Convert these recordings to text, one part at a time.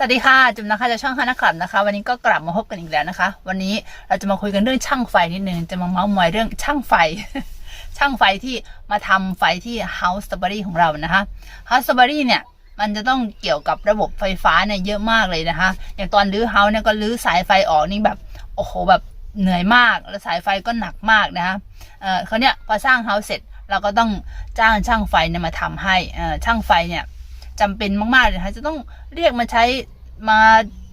สวัสดีค่ะ จุ๋มนะคะจากช่องฮานาคลับนะคะ วันนี้ก็กลับมาพบกันอีกแล้วนะคะ วันนี้เราจะมาคุยกันเรื่องช่างไฟนิดนึงจะมาเมาส์มอยเรื่องช่างไฟ ช่างไฟที่มาทำไฟที่ House s t r a w b e r r y ของเรานะคะ House s t r a w b e r r y เนี่ยมันจะต้องเกี่ยวกับระบบไฟฟ้าเนี่ยเยอะมากเลยนะคะ อย่างตอนรื้อเฮาส์เนี่ยก็รื้อสายไฟออกนี่แบบโอ้โหแบบเหนื่อยมากแล้วสายไฟก็หนักมากนะคะเออเขาเนี่ยพอสร้างเฮาส์เสร็จเราก็ต้องจ้างช่างไฟเนี่ยมาทำให้เออช่างไฟเนี่ย จำเป็นมากๆเลยนะคะจะต้องเรียกมาใช้มา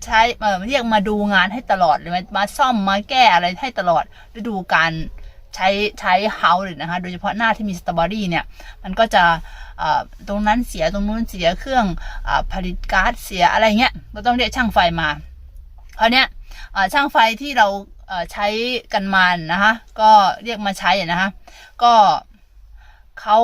ใช้เออเรียกมาดูงานให้ตลอดเลยมาซ่อมมาแก้อะไรให้ตลอดฤดูการใช้ใช้เฮาเลยนะคะ โดยเฉพาะหน้าที่มีสตรอเบอรี่เนี่ย มันก็จะตรงนั้นเสียตรงนู้นเสียเครื่องอผลิตก๊าซเสียอะไรเงี้ยก็ต้องเรียกช่างไฟมาคราวเนี้ยช่างไฟที่เราใช้กันมานะคะ ก็เรียกมาใช้นะคะ ก็เขา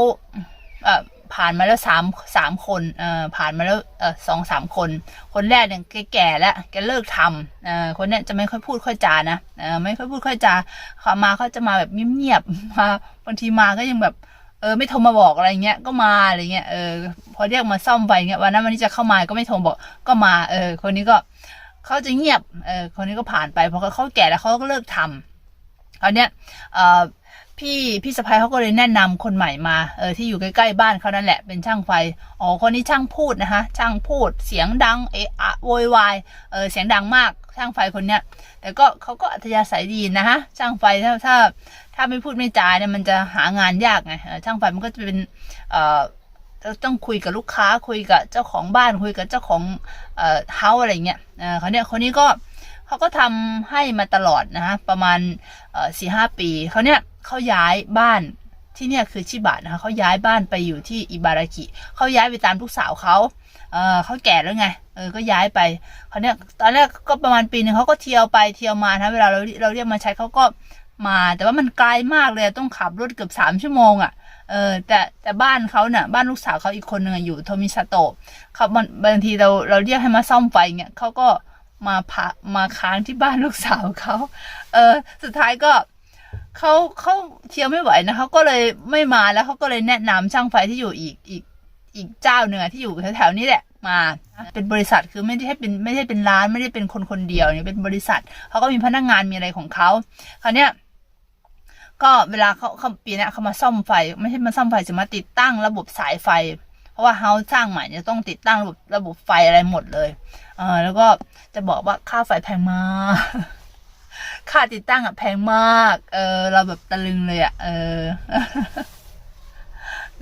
ผ่านมาแล้วสามสามคนเอ่อผ่านมาแล้วเออสองสามคน คนแรกเนี่ยแกแก่แล้วแกเลิกทำเอ่อคนเนี้ยจะไม่ค่อยพูดค่อยจานะเออไม่ค่อยพูดค่อยจาเขามาเขาจะมาแบบเงียบๆมาบางทีมาก็ยังแบบเออไม่โทรมาบอกอะไรเงี้ยก็มาอะไรเงี้ยเออพอเรียกมาซ่อมไฟเงี้ยวันนั้นวันนี้จะเข้ามาก็ไม่โทรบอกก็มา เออ คนนี้ก็เขาจะเงียบเออคนนี้ก็ผ่านไปพอเขาแก่แล้วเขาก็เลิกทำคราวเนี้ยเออ พี่พี่สะพายเขาก็เลยแนะนำคนใหม่มาเออที่อยู่ใกล้ๆบ้านเขานั่นแหละเป็นช่างไฟอ๋อคนนี้ช่างพูดนะคะช่างพูดเสียงดังเอะอะโวยวายเออเสียงดังมากช่างไฟคนเนี้ย แต่ก็เขาก็อัธยาศัยดีนะคะช่างไฟถ้าถ้าถ้าไม่พูดไม่จาเนี่ยมันจะหางานยากไงช่างไฟมันก็จะเป็นเอ่อต้องคุยกับลูกค้าคุยกับเจ้าของบ้านคุยกับเจ้าของเอ่อเฮาอะไรเงี้ยเออเขาเนี้ยคนนี้ก็เขาก็ทำให้มาตลอดนะคะประมาณสี่ห้าปีเขาเนี้ย เขาย้ายบ้านที่เนี่ยคือชิบะนะคะเขาย้ายบ้านไปอยู่ที่อิบารากิเขาย้ายไปตามลูกสาวเขาเออเขาแก่แล้วไง เออ ก็ย้ายไปเขาเนี้ยตอนแรกก็ประมาณปีหนึ่งเขาก็เที่ยวไปเที่ยวมานะเวลาเราเราเรียกมาใช้เขาก็มา แต่ว่ามันไกลมากเลยต้องขับรถเกือบสามชั่วโมงอะ่ะ เออ แต่แต่บ้านเขาเนี่ยบ้านลูกสาวเขาอีกคนหนึ่งอยู่โทมิซาโตะเขาบางบางทีเราเราเรียกให้มาซ่อมไฟเงี้ยเขาก็มาพักมาค้างที่บ้านลูกสาวเขา เออ สุดท้ายก็ เขาเขาเที่ยวไม่ไหวนะเขาก็เลยไม่มาแล้วเขาก็เลยแนะนำช่างไฟที่อยู่อีกอีกอีกเจ้าหนึ่งอที่อยู่แถวๆนี้แหละมาเป็นบริษัทคือไม่ได้ให้เป็นไม่ได้เป็นร้านไม่ได้เป็นคนคนเดียวเนี่ยเป็นบริษัทเขาก็มีพนักงานมีอะไรของเขาคราวเนี้ยก็เวลาเขาเขาปีนี้เขามาซ่อมไฟ ไม่ใช่มาซ่อมไฟจะมาติดตั้งระบบสายไฟ เพราะว่าเฮาสร้างใหม่จะต้องติดตั้งระบบระบบไฟอะไรหมดเลยเออแล้วก็จะบอกว่าค่าไฟแพงมาก ค่าติดตั้งอะแพงมาก เออ เราแบบตะลึงเลยอะ เออ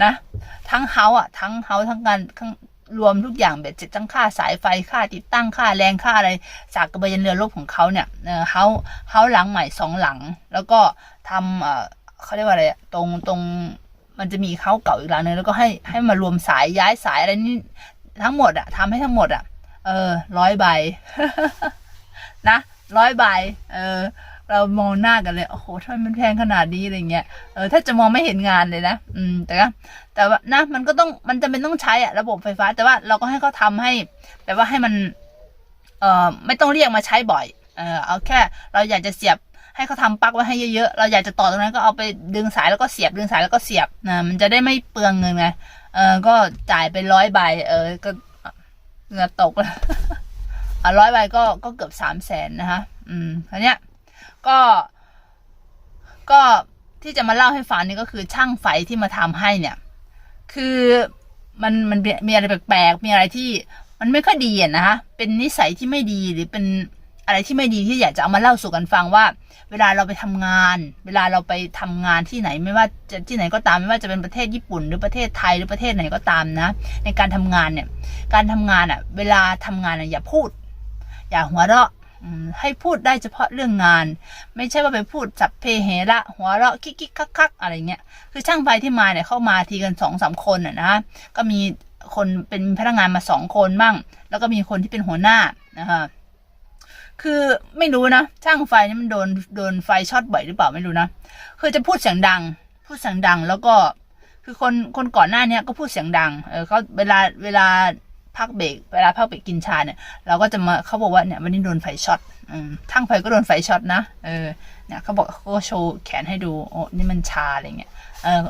นะ ทั้งเฮาอะ ทั้งเฮาทั้งการทั้งรวมทุกอย่างเบ็ดเสร็จทั้งค่าสายไฟค่าติดตั้งค่าแรงค่าอะไรจากกระเบยันเรือรบของเขาเนี่ยเออเฮาเฮาหลังใหม่สองหลัง แล้วก็ทำเออเขาเรียกว่าอะไรตรงตรงมันจะมีเขาเก่าอีกหลังนึงแล้วก็ให้ให้มารวมสายย้ายสายอะไรนี่ทั้งหมดอะทำให้ทั้งหมดอะเออร้อยใบนะ ร้อยใบเออ เรามองหน้ากันเลยโอ้โหทำไมมันแพงขนาดนี้อะไรเงี้ยเออถ้าจะมองไม่เห็นงานเลยนะ อืม แต่ก็แต่ว่านะมันก็ต้องมันจะเป็นต้องใช้อะระบบไฟฟ้า แต่ว่าเราก็ให้เขาทำให้แบบว่าให้มัน เอ่อไม่ต้องเรียกมาใช้บ่อย เออเอาแค่ เราอยากจะเสียบให้เขาทำปลั๊กไว้ให้เยอะๆ เราอยากจะต่อตรงนั้นก็เอาไปดึงสายแล้วก็เสียบดึงสายแล้วก็เสียบนะมันจะได้ไม่เปลืองเงินไง เออก็จ่ายไปร้อยใบ เออ ก็เงื่อตกแล้ว ร้อยใบก็ก็เกือบสามแสนนะคะอืมอันเนี้ยก็ก็ที่จะมาเล่าให้ฟังนี่ก็คือช่างไฟที่มาทำให้เนี่ย คือมันมันมีอะไรแปลกๆมีอะไรที่มันไม่ค่อยดีนะคะเป็นนิสัยที่ไม่ดีหรือเป็นอะไรที่ไม่ดีที่อยากจะเอามาเล่าสู่กันฟังว่า เวลาเราไปทำงาน เวลาเราไปทำงานที่ไหนไม่ว่าจะที่ไหนก็ตามไม่ว่าจะเป็นประเทศญี่ปุ่น หรือประเทศไทยหรือประเทศไหนก็ตามนะ ในการทำงานเนี่ย การทำงานอะ เวลาทำงานอะอย่าพูด อย่าหัวเราะให้พูดได้เฉพาะเรื่องงาน ไม่ใช่ว่าไปพูดสัพเพเหระหัวเราะคิกคิกคักคักอะไรเงี้ยคือช่างไฟที่มาเนี่ยเข้ามาทีกันสองสามคนอะนะก็มีคนเป็นพนักงานมาสองคนบ้างแล้วก็มีคนที่เป็นหัวหน้านะคะคือไม่รู้นะช่างไฟนี่มันโดนโดนไฟช็อตบ่อยหรือเปล่าไม่รู้นะคือจะพูดเสียงดัง พูดเสียงดังแล้วก็คือคนคนก่อนหน้าเนี้ยก็พูดเสียงดังเออเขาเวลาเวลา พักเบรกเวลาพักเบรกกินชาเนี่ย เราก็จะมาเขาบอกว่าเนี่ยวันนี้โดนไฟช็อตอทั้งไฟก็โดนไฟช็อตนะเออเนี่ยเขาบอกเขาก็โชว์แขนให้ดูโอ้นี่มันชาอะไรเงี้ยเออ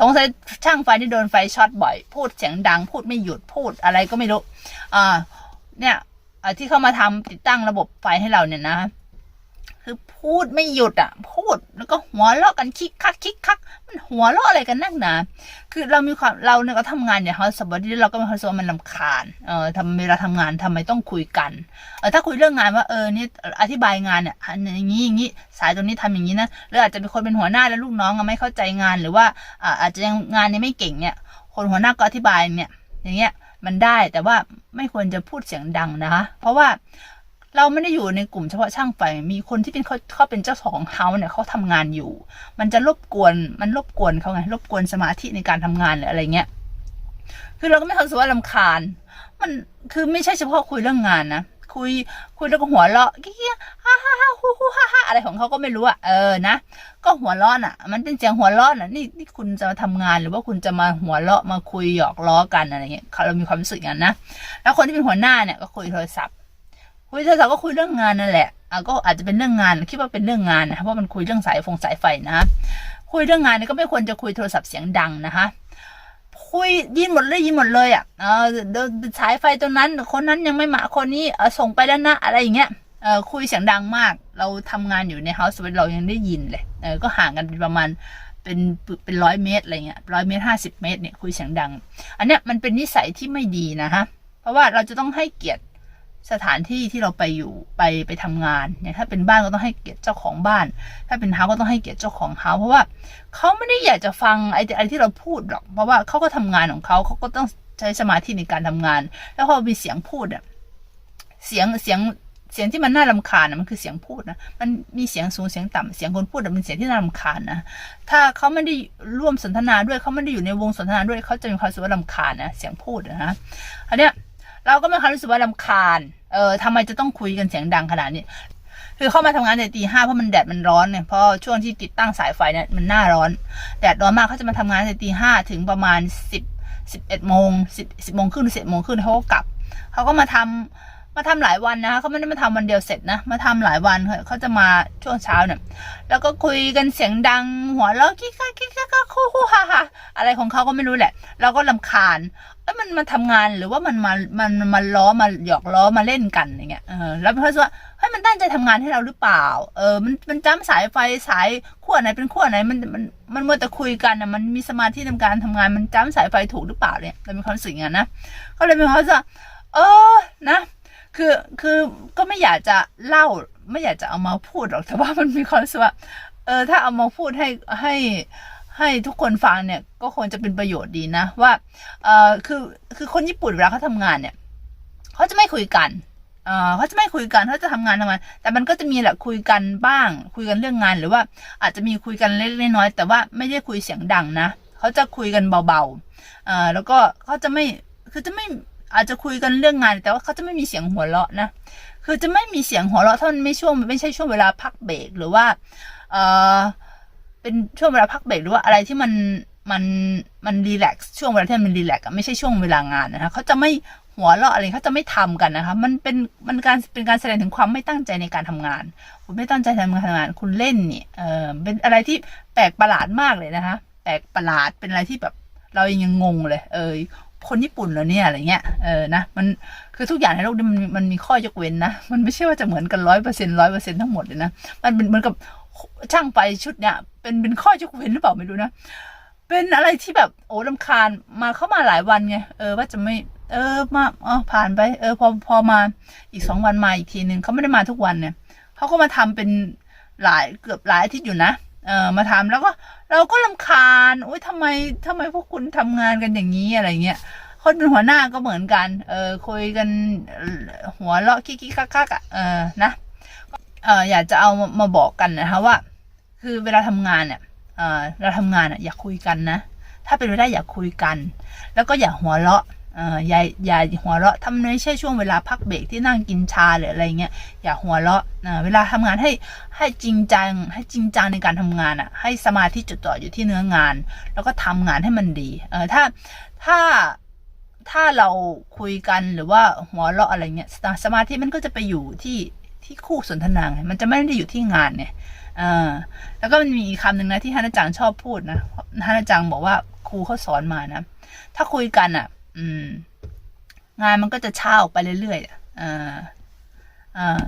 สงสัยช่างไฟที่โดนไฟช็อตบ่อย พูดเสียงดัง พูดไม่หยุดพูดอะไรก็ไม่รู้อ่าเนี่ยที่เขามาทำติดตั้งระบบไฟให้เราเนี่ยนะ คือพูดไม่หยุดอะ พูดแล้วก็หัวเราะกันคิกคักคิกคัก มันหัวเราะอะไรกันนักหนาคือเรามีความเราเนี่ยก็ทำงานอย่างเฮาสบอดี้เราก็มีความรู้สึกว่ามันลำคาญเออทำเวลาทำงานทำไมต้องคุยกันเออถ้าคุยเรื่องงานว่าเออนี่อธิบายงานเนี่ยอย่างนี้อย่างนี้สายตรงนี้ทำอย่างนี้นะหรืออาจจะเป็นคนเป็นหัวหน้าแล้วลูกน้องไม่เข้าใจงานหรือว่าอ่าอาจจะยังงานยังไม่เก่งเนี่ย คนหัวหน้าก็อธิบายเนี่ย อย่างเงี้ยมันได้แต่ว่าไม่ควรจะพูดเสียงดังนะคะเพราะว่า เราไม่ได้อยู่ในกลุ่มเฉพาะช่างไฟ มีคนที่เป็นเขาเขาเป็นเจ้าของเฮาเนี่ยเขาทำงานอยู่ มันจะรบกวน มันรบกวนเขาไง รบกวนสมาธิในการทำงานหรืออะไรเงี้ย คือเราก็ไม่รู้สึกว่าลำคาญ มันคือไม่ใช่เฉพาะคุยเรื่องงานนะ คุย คุยแล้วก็หัวเราะเกี้ยฮ่าฮ่าฮ่าฮู้ฮู้ฮ่าฮ่าอะไรของเขาก็ไม่รู้อะเออ นะ ก็หัวเราะน่ะ มันเป็นเสียงหัวเราะน่ะ นี่นี่คุณจะมาทำงานหรือว่าคุณจะมาหัวเราะมาคุยหยอกล้อกันอะไรเงี้ย เรามีความรู้สึกอย่างนั้นนะ แล้วคนที่เป็นหัวหน้าเนี่ยก็คุยโทรศัพท์ คุยโทรศัพท์ก็คุยเรื่องงานนั่นแหละอะก็อาจจะเป็นเรื่องงานคิดว่าเป็นเรื่องงานนะเพราะมันคุยเรื่องสายฟงสายไฟนะคุยเรื่องงานนี่ก็ไม่ควรจะคุยโทรศัพท์เสียงดังนะคะคุยยินหมดเลยยินหมดเลยอะเออสายไฟตรงนั้นคนนั้นยังไม่มาคนนี้เออส่งไปแล้วนะอะไรอย่างเงี้ยเออคุยเสียงดังมาก เราทำงานอยู่ในเฮาส์เรายังได้ยินเลยเออก็ห่างกันเป็นประมาณเป็นเป็นร้อยเมตรอะไรเงี้ยร้อยเมตรห้าสิบเมตรเนี่ยคุยเสียงดัง อันเนี้ยมันเป็นนิสัยที่ไม่ดีนะฮะเพราะว่าเราจะต้องให้เกียรติ สถานที่ที่เราไปอยู่ไปไปทำงานเนี่ยถ้าเป็นบ้านก็ต้องให้เกียรติเจ้าของบ้าน ถ้าเป็นเฮาก็ต้องให้เกียรติเจ้าของเฮาเพราะว่าเขาไม่ได้อยากจะฟังไอ้ไอ้ที่เราพูดหรอก เพราะว่าเขาก็ทำงานของเขาเขาก็ต้องใช้สมาธิในการทำงาน แล้วพอมีเสียงพูดอะเสียงเสียงเสียงที่มันน่ารำคาญนะมันคือเสียงพูดนะมันมีเสียงสูงเสียงต่ำเสียงคนพูดอะเป็นเสียงที่น่ารำคาญนะถ้าเขาไม่ได้ร่วมสนทนาด้วยเขาไม่ได้อยู่ในวงสนทนาด้วยเขาจะมีความรู้สึกว่ารำคาญนะเสียงพูดนะฮะอันเนี้ย เราก็มีความรู้สึกว่ารำคาญ เออทำไมจะต้องคุยกันเสียงดังขนาดนี้ คือเข้ามาทำงานในตีห้าเพราะมันแดดมันร้อนเนี่ย เพราะช่วงที่ติดตั้งสายไฟเนี่ยมันหน้าร้อน แดดร้อนมากเขาจะมาทำงานในตีห้าถึงประมาณสิบสิบเอ็ดโมงสิบสิบโมงครึ่งสิบโมงครึ่งเขาก็กลับ เขาก็มาทำมาทำหลายวันนะคะเขาไม่ได้มาทำวันเดียวเสร็จนะ มาทำหลายวันเขาเขาจะมาช่วงเช้าเนี่ยแล้วก็คุยกันเสียงดังหัวเราะกิ๊กกักกิ๊กกักคู่คู่ฮ่าฮ่าอะไรของเขาก็ไม่รู้แหละ เราก็ลำคาญ เอ้ยมันมาทำงานหรือว่ามันมา มันมาล้อมาหยอกล้อมาเล่นกันอย่างเงี้ย เออ แล้วเพราะว่าเฮ้ยมันตั้งใจทำงานให้เราหรือเปล่า เออ มันมันจ้ำสายไฟสายขั้วไหนเป็นขั้วไหน มันมันมันมัวแต่คุยกันนะมันมีสมาธิในการทำงาน มันจ้ำสายไฟถูกหรือเปล่าเนี่ยเรามีความรู้สึกอย่างนั้นนะ ก็เลยมีความรู้สึกว่าเออ นะ คือ คือก็ไม่อยากจะเล่า ไม่อยากจะเอามาพูดหรอก แต่ว่ามันมีความรู้สึกว่า เออ ถ้าเอามาพูดให้ ให้ ให้ทุกคนฟังเนี่ยก็คงจะเป็นประโยชน์ดีนะว่าเออคือคือคนญี่ปุ่นเวลาเขาทำงานเนี่ยเขาจะไม่คุยกันเออเขาจะไม่คุยกันเขาจะทำงานทำไมแต่มันก็จะมีแหละคุยกันบ้าง คุยกันเรื่องงานหรือว่าอาจจะมีคุยกันเล็กๆน้อยๆแต่ว่าไม่ได้คุยเสียงดังนะเขาจะคุยกันเบาๆเออแล้วก็เขาจะไม่คือจะไม่อาจจะคุยกันเรื่องงาน แต่ว่าเขาจะไม่มีเสียงหัวเราะนะคือจะไม่มีเสียงหัวเราะถ้ามันไม่ช่วงไม่ใช่ช่วงเวลาพักเบรกหรือว่าเออ เป็นช่วงเวลาพักเบรกหรือว่าอะไรที่มันมันมันรีแลกซ์ช่วงเวลาที่มันรีแลกซ์ไม่ใช่ช่วงเวลางานนะคะเขาจะไม่หัวเราะอะไรเขาจะไม่ทำกันนะคะ มันเป็นมันการเป็นการแสดงถึงความไม่ตั้งใจในการทำงาน คุณไม่ตั้งใจทำงานคุณเล่นนี่เออเป็นอะไรที่แปลกประหลาดมากเลยนะคะ แปลกประหลาดเป็นอะไรที่แบบเรายังงงเลย เออคนญี่ปุ่นเหรอเนี่ยอะไรเงี้ยเออนะมันคือทุกอย่างในโลกนี้มันมันมีข้อยกเว้นนะ มันไม่ใช่ว่าจะเหมือนกันร้อยเปอร์เซ็นต์ร้อยเปอร์เซ็นต์ทั้งหมดเลยนะ มันเป็นเหมือนกับ ช่างไฟชุดเนี้ยเป็นเป็นข้อยกเว้นหรือเปล่าไม่รู้นะ เป็นอะไรที่แบบโอ้ลำคาญมาเข้ามาหลายวันไงเออว่าจะไม่ เออมาอ๋อผ่านไป เออพอพอมาอีกสองวันมาอีกทีหนึ่งเขาไม่ได้มาทุกวันเนี่ยเขาก็มาทำเป็นหลายเกือบหลายอาทิตย์อยู่นะเออมาทำแล้วก็เราก็ลำคาญโอ้ยทำไมทำไมพวกคุณทำงานกันอย่างนี้อะไรเงี้ยคนเป็นหัวหน้าก็เหมือนกัน เออคุยกันหัวเราะคิกๆคักๆอะเออนะ เอออยากจะเอามาบอกกันนะคะว่า คือเวลาทำงานเนี่ยเออเราทำงานอะอย่าคุยกันนะ ถ้าเป็นไปได้อย่าคุยกัน แล้วก็อย่าหัวเราะเอออย่าอย่าหัวเราะทำไม่ใช่ช่วงเวลาพักเบรกที่นั่งกินชาหรืออะไรเงี้ยอย่าหัวเราะเออเวลาทำงานให้ให้จริงจังให้จริงจังในการทำงานอะ ให้สมาธิจดจ่ออยู่ที่เนื้องาน แล้วก็ทำงานให้มันดีเออถ้าถ้าถ้าเราคุยกันหรือว่าหัวเราะอะไรเงี้ยสมาธิมันก็จะไปอยู่ที่ ที่คู่สนทนาไงมันจะไม่ได้อยู่ที่งานเนี่ยอ่าแล้วก็มันมีอีกคำหนึ่งนะที่ฮานาจังชอบพูดนะฮานาจังบอกว่าครูเขาสอนมานะ ถ้าคุยกันอ่ะ อืม งานมันก็จะช้าออกไปเรื่อยๆอะ うんうん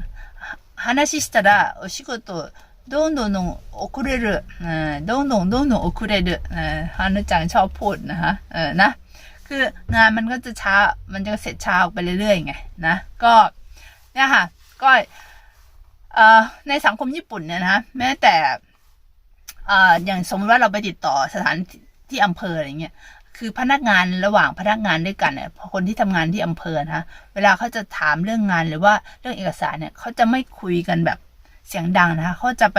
話したらお仕事どんどんどん遅れるうんどんどんどんどん遅れるうんฮานุจังชอบพูดนะคะเออนะ คืองานมันก็จะช้า มันจะเสร็จช้าออกไปเรื่อยๆไงนะ ก็เนี่ยค่ะ ก็เอ่อ ในสังคมญี่ปุ่นเนี่ยนะแม้แต่เออย่างสมมติว่าเราไปติดต่อสถานที่อำเภออะไรเงี้ยคือพนักงานระหว่างพนักงานด้วยกันเนี่ยคนที่ทำงานที่อำเภอนะเวลาเขาจะถามเรื่องงานหรือว่าเรื่องเอกสารเนี่ยเขาจะไม่คุยกันแบบเสียงดังนะคะเขาจะไป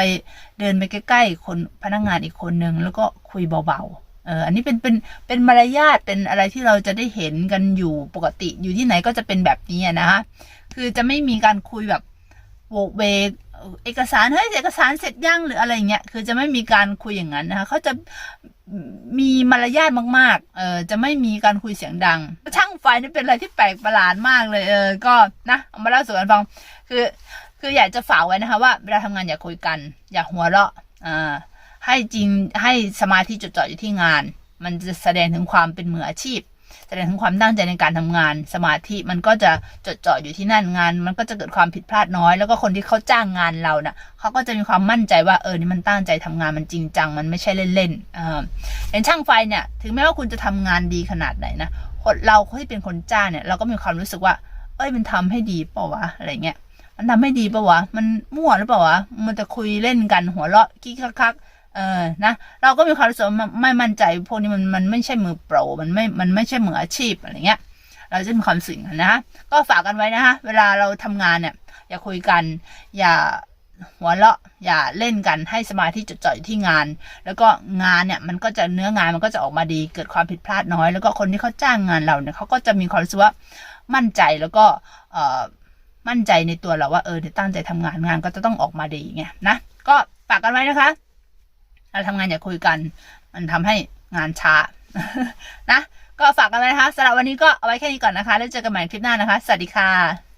เดินไปใกล้ๆคนพนักงานอีกคนนึงแล้วก็คุยเบาๆเอออันนี้เป็นเป็นเป็นมารยาทเป็นอะไรที่เราจะได้เห็นกันอยู่ปกติอยู่ที่ไหนก็จะเป็นแบบนี้นะคะคือจะไม่มีการคุยแบบ โวกเวกเอกสารเฮ้ยเอกสารเสร็จยังหรืออะไรเงี้ยคือจะไม่มีการคุยอย่างนั้นนะคะเขาจะมีมารยาทมากๆ เออจะไม่มีการคุยเสียงดัง ช่างไฟนี่เป็นอะไรที่แปลกประหลาดมากเลย เออ ก็นะเอามาเล่าสู่กันฟัง คือ คืออยากจะฝากไว้นะคะว่าเวลาทำงานอย่าคุยกัน อย่าหัวเราะ อ่า ให้จริง ให้สมาธิจดจ่ออยู่ที่งาน มันจะแสดงถึงความเป็นมืออาชีพ แสดงถึงความตั้งใจในการทำงาน สมาธิมันก็จะจดจ่ออยู่ที่นั่นงาน มันก็จะเกิดความผิดพลาดน้อย แล้วก็คนที่เขาจ้างงานเราน่ะเขาก็จะมีความมั่นใจว่าเออนี่มันตั้งใจทำงานมันจริงจัง มันไม่ใช่เล่นๆอ่าอย่างช่างไฟเนี่ย ถึงแม้ว่าคุณจะทำงานดีขนาดไหนนะคนเราที่เป็นคนจ้างเนี่ย เราก็มีความรู้สึกว่า เอ้ยมันทำให้ดีเปล่าวะอะไรเงี้ยมันทำให้ดีปะวะมันมั่วหรือเปล่าวะมันจะคุยเล่นกันหัวเราะกิ๊กคักๆ เออนะเราก็มีความรู้สึกไม่มั่นใจพวกนี้มันมันไม่ใช่มือโปรมันไม่มันไม่ใช่มืออาชีพอะไรเงี้ย เราจะมีความสึกอย่งนะคะก็ฝากกันไว้นะคะเวลาเราทำงานเนี่ย อย่าคุยกัน อย่าหัวเราะอย่าเล่นกันให้สมาธิจดจ่ออยู่ที่งาน แล้วก็งานเนี่ยมันก็จะเนื้องานมันก็จะออกมาดีเกิดความผิดพลาดน้อย แล้วก็คนที่เขาจ้างงานเราเนี่ยเขาก็จะมีความรู้สึกว่ามั่นใจแล้วก็เอ่อมั่นใจในตัวเราว่าเออตั้งใจทำงานงานก็จะต้องออกมาดีไงนะก็ฝากกันไว้นะคะ เราทำงานอย่าคุยกัน มันทำให้งานช้านะ ก็ฝากกันไว้นะคะสำหรับวันนี้ก็เอาไว้แค่นี้ก่อนนะคะ แล้วเจอกันใหม่คลิปหน้านะคะ สวัสดีค่ะ